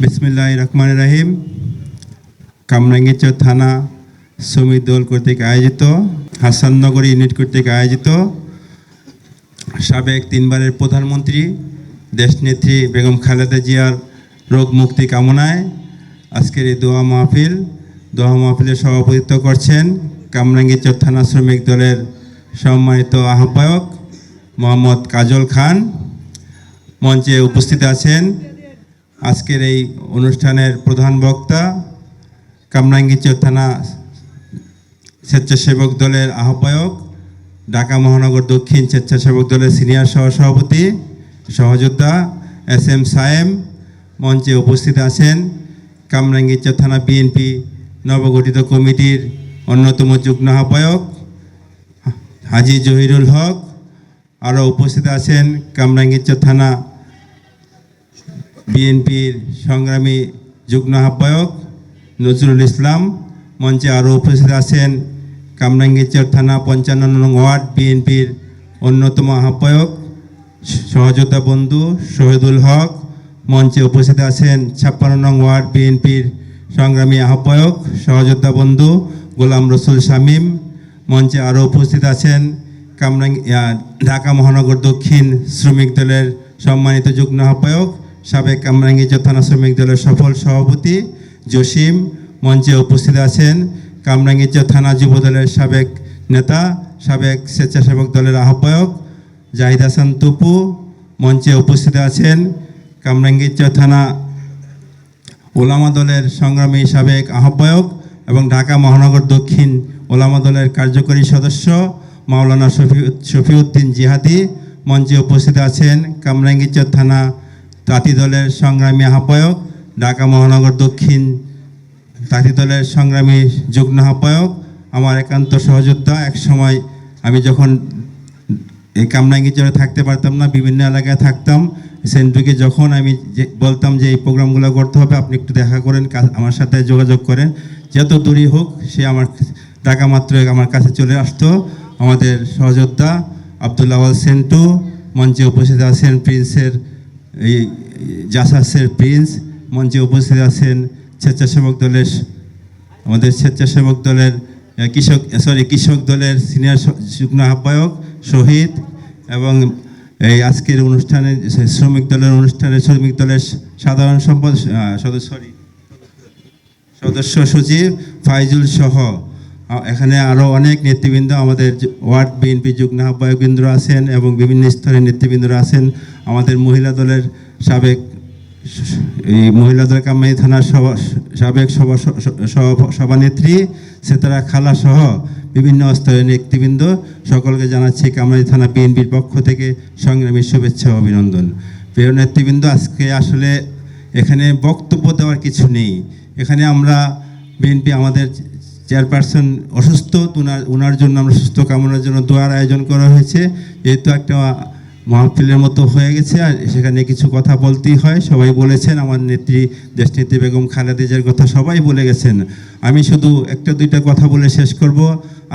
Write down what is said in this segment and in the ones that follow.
বিসমিল্লাহ রহমান রাহিম। কামরাঙ্গীরচর থানা শ্রমিক দল কর্তৃক আয়োজিত হাসাননগর ইউনিট কর্তৃক আয়োজিত, সাবেক তিনবারের প্রধানমন্ত্রী, দেশনেত্রী বেগম খালেদা জিয়ার রোগ মুক্তি কামনায় আজকের এই দোয়া মাহফিল, দোয়া মাহফিলের সভাপতিত্ব করছেন কামরাঙ্গীরচর থানা শ্রমিক দলের সম্মানিত আহ্বায়ক মোহাম্মদ কাজল খান। মঞ্চে উপস্থিত আছেন আজকের এই অনুষ্ঠানের প্রধান বক্তা কামরাঙ্গীরচর থানা স্বেচ্ছাসেবক দলের আহ্বায়ক, ঢাকা মহানগর দক্ষিণ স্বেচ্ছাসেবক দলের সিনিয়র সহসভাপতি সহযোদ্ধা এস এম সায়েম মঞ্চে উপস্থিত আছেন কামরাঙ্গীরচর থানা বিএনপি নবগঠিত কমিটির অন্যতম যুগ্ম আহ্বায়ক হাজি জহিরুল হক। আরও উপস্থিত আছেন কামরাঙ্গীরচর থানা বিএনপির সংগ্রামী যুগ্ম আহ্বায়ক নজরুল ইসলাম, মঞ্চে আরও উপস্থিত আছেন কামরাঙ্গীরচর থানা পঞ্চান্ন নং ওয়ার্ড বিএনপির অন্যতম আহ্বায়ক সহযোদ্ধা বন্ধু শহীদুল হক, মঞ্চে উপস্থিত আছেন ছাপ্পান্ন নং ওয়ার্ড বিএনপির সংগ্রামী আহ্বায়ক সহযোদ্ধা বন্ধু গোলাম রসুল শামীম, মঞ্চে আরও উপস্থিত আছেন কামরাঙ্গি ঢাকা মহানগর দক্ষিণ শ্রমিক দলের সম্মানিত যুগ্ম আহ্বায়ক সাবেক কামরাঙ্গীরচর থানা শ্রমিক দলের সফল সভাপতি জসিম মঞ্চে উপস্থিত আছেন কামরাঙ্গীরচর থানা যুব দলের সাবেক নেতা, সাবেক স্বেচ্ছাসেবক দলের আহ্বায়ক জাহিদ হাসান তুপু মঞ্চে উপস্থিত আছেন কামরাঙ্গীরচর থানা ওলামা দলের সংগ্রামী সাবেক আহ্বায়ক এবং ঢাকা মহানগর দক্ষিণ ওলামা দলের কার্যকরী সদস্য মাওলানা শফি শফিউদ্দিন জিহাদি মঞ্চে উপস্থিত আছেন কামরাঙ্গীরচর থানা তাঁতি দলের সংগ্রামী আহ্বায়ক, ঢাকা মহানগর দক্ষিণ তাঁতি দলের সংগ্রামী যুগ্ম আহ্বায়ক, আমার একান্ত সহযোদ্ধা। এক সময় আমি যখন এই কামরাঙ্গীরচরে থাকতে পারতাম না, বিভিন্ন এলাকায় থাকতাম, সেন্টুকে যখন আমি যে বলতাম যে এই প্রোগ্রামগুলো করতে হবে, আপনি একটু দেখা করেন আমার সাথে যোগাযোগ করেন। যত দূরই হোক, সে আমার টাকা মাত্র আমার কাছে চলে আসতো। আমাদের সহযোদ্ধা আবদুল্লাহ সেন্টু, মঞ্চে উপস্থিত আছেন প্রিন্সের এই জাসাসের প্রিন্স মঞ্চে উপস্থিত আছেন স্বেচ্ছাসেবক দলের, আমাদের স্বেচ্ছাসেবক দলের কৃষক সরি কৃষক দলের সিনিয়র যুগ্ম আহ্বায়ক শহীদ এবং এই আজকের অনুষ্ঠানে শ্রমিক দলের অনুষ্ঠানে শ্রমিক দলের সাধারণ সম্পদ সদস্য সদস্য সচিব ফাইজুল সহ এখানে আরও অনেক নেতৃবৃন্দ আমাদের ওয়ার্ড বিএনপি যুগ্ম আহ্বায়কবৃন্দ আছেন এবং বিভিন্ন স্তরের নেতৃবৃন্দরা আছেন। আমাদের মহিলা দলের সাবেক এই মহিলা দল কামাই থানার সভা- সাবেক সভা সভানেত্রী সেতারা খালা সহ বিভিন্ন স্তরের নেতৃবৃন্দ, সকলকে জানাচ্ছি কামাই থানা বিএনপির পক্ষ থেকে সংগ্রামী শুভেচ্ছা অভিনন্দন। প্রিয় নেতৃবৃন্দ, আজকে আসলে এখানে বক্তব্য দেওয়ার কিছু নেই। এখানে আমরা বিএনপি আমাদের চেয়ারপারসন অসুস্থ ওনার ওনার জন্য আমরা সুস্থ কামনার জন্য দোয়ার আয়োজন করা হয়েছে। যেহেতু একটা মাহফিলের মতো হয়ে গেছে, আর সেখানে কিছু কথা বলতেই হয়। সবাই বলেছেন, আমার নেত্রী, দেশনেত্রী বেগম খালেদিজার কথা সবাই বলে গেছেন। আমি শুধু একটা দুইটা কথা বলে শেষ করব।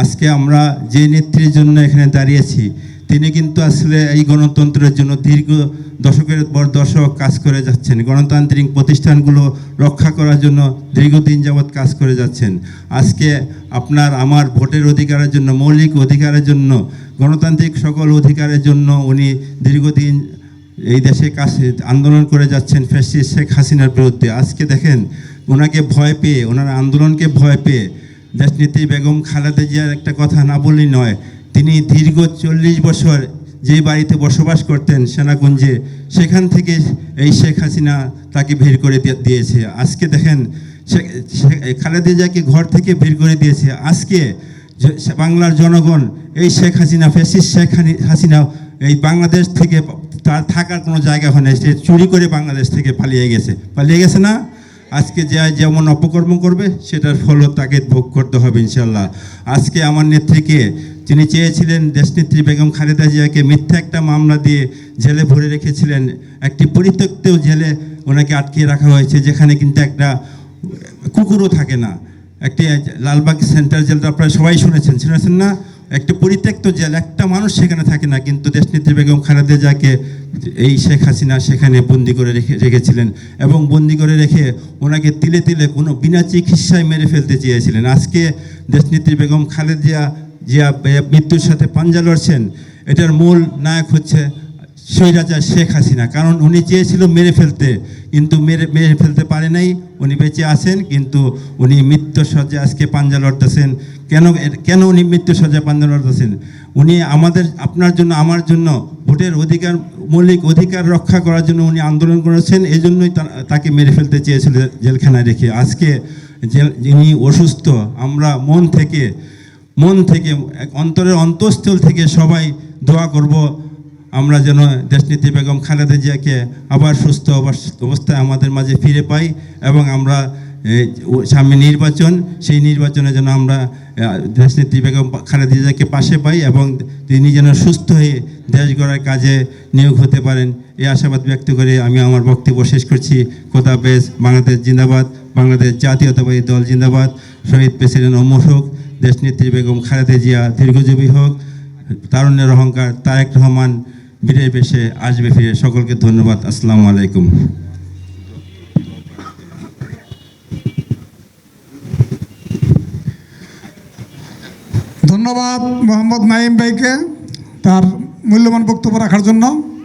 আজকে আমরা যে নেত্রীর জন্য এখানে দাঁড়িয়েছি তিনি কিন্তু আসলে এই গণতন্ত্রের জন্য দীর্ঘ দশকের পর দশক কাজ করে যাচ্ছেন। গণতান্ত্রিক প্রতিষ্ঠানগুলো রক্ষা করার জন্য দীর্ঘদিন যাবৎ কাজ করে যাচ্ছেন। আজকে আপনার আমার ভোটের অধিকারের জন্য, মৌলিক অধিকারের জন্য, গণতান্ত্রিক সকল অধিকারের জন্য উনি দীর্ঘদিন এই দেশে কাজ, আন্দোলন করে যাচ্ছেন ফ্যাসিস্ট শেখ হাসিনার বিরুদ্ধে। আজকে দেখেন, ওনাকে ভয় পেয়ে, ওনার আন্দোলনকে ভয় পেয়ে দেশনীতি বেগম খালেদা জিয়ার একটা কথা না বললেই নয় তিনি দীর্ঘ চল্লিশ বছর যে বাড়িতে বসবাস করতেন সেনাকুঞ্জে, সেখান থেকে এই শেখ হাসিনা তাকে বের করে দিয়ে- দিয়েছে। আজকে দেখেন খালেদা জিয়াকে ঘর থেকে বের করে দিয়েছে। আজকে বাংলার জনগণ, এই শেখ হাসিনা ফেসিস শেখ হাসিনা, এই বাংলাদেশ থেকে তার থাকার কোনো জায়গা হয় না সে চুরি করে বাংলাদেশ থেকে পালিয়ে গেছে। পালিয়ে গেছে না? আজকে যে, যেমন অপকর্ম করবে, সেটার ফলও তাকে ভোগ করতে হবে ইনশাল্লাহ আজকে আমার নেত্রীকে তিনি চেয়েছিলেন দেশনেত্রী বেগম খালেদা জিয়াকে মিথ্যা একটা মামলা দিয়ে জেলে ভরে রেখেছিলেন। একটি পরিত্যক্ত জেলে ওনাকে আটকিয়ে রাখা হয়েছে, যেখানে কিন্তু একটা কুকুরও থাকে না। একটি লালবাগ সেন্ট্রাল জেলটা আপনারা সবাই শুনেছেন। শুনেছেন না? একটা পরিত্যক্ত জেল, একটা মানুষ সেখানে থাকে না, কিন্তু দেশনেত্রী বেগম খালেদা জিয়াকে এই শেখ হাসিনা সেখানে বন্দি করে রেখে, রেখেছিলেন এবং বন্দি করে রেখে ওনাকে তিলে তিলে কোনো বিনা চিকিৎসায় মেরে ফেলতে চেয়েছিলেন। আজকে দেশনেত্রী বেগম খালেদা জিয়া বে- মৃত্যুর সাথে পাঞ্জা লড়ছেন, এটার মূল নায়ক হচ্ছে সেই রাজা শেখ হাসিনা। কারণ উনি চেয়েছিল মেরে ফেলতে, কিন্তু মেরে মেরে ফেলতে পারে নাই, উনি বেঁচে আছেন, কিন্তু উনি মৃত্যুর সজ্জায় আজকে পাঞ্জা লড়তেছেন। কেন কেন উনি মৃত্যুর সজ্জায় পাঞ্জা লড়তেছেন? উনি আমাদের, আপনার জন্য, আমার জন্য ভোটের অধিকার, মৌলিক অধিকার রক্ষা করার জন্য উনি আন্দোলন করেছেন এই জন্যই তাকে মেরে ফেলতে চেয়েছিল জেলখানায় রেখে। আজকে যে যিনি অসুস্থ, আমরা মন থেকে মন থেকে অন্তরের অন্তঃস্থল থেকে সবাই দোয়া করব। আমরা যেন দেশনীতি বেগম খালেদা জিয়াকে আবার সুস্থ অবস- অবস্থায় আমাদের মাঝে ফিরে পাই এবং আমরা সামনে নির্বাচন সেই নির্বাচনে যেন আমরা আহ, দেশনেত্রী বেগম খালেদা জিয়াকে পাশে পাই এবং তিনি যেন সুস্থ হয়ে দেশ গড়ার কাজে নিয়োগ হতে পারেন। এই আশাবাদ ব্যক্ত করে আমি আমার বক্তব্য শেষ করছি। খোদাবেজ বাংলাদেশ জিন্দাবাদ বাংলাদেশ জাতীয়তাবাদী দল জিন্দাবাদ শহীদ প্রেসিডেন্ট অমর হোক দেশনেত্রী বেগম খালেদা জিয়া দীর্ঘজীবী হোক, তারুণ্যের অহংকার তারেক রহমান বীরের বেশে আসবে ফিরে। সকলকে ধন্যবাদ। আসসালামু আলাইকুম। ধন্যবাদ মোহাম্মদ নাইম ভাইকে তার মূল্যবান বক্তব্য রাখার জন্য।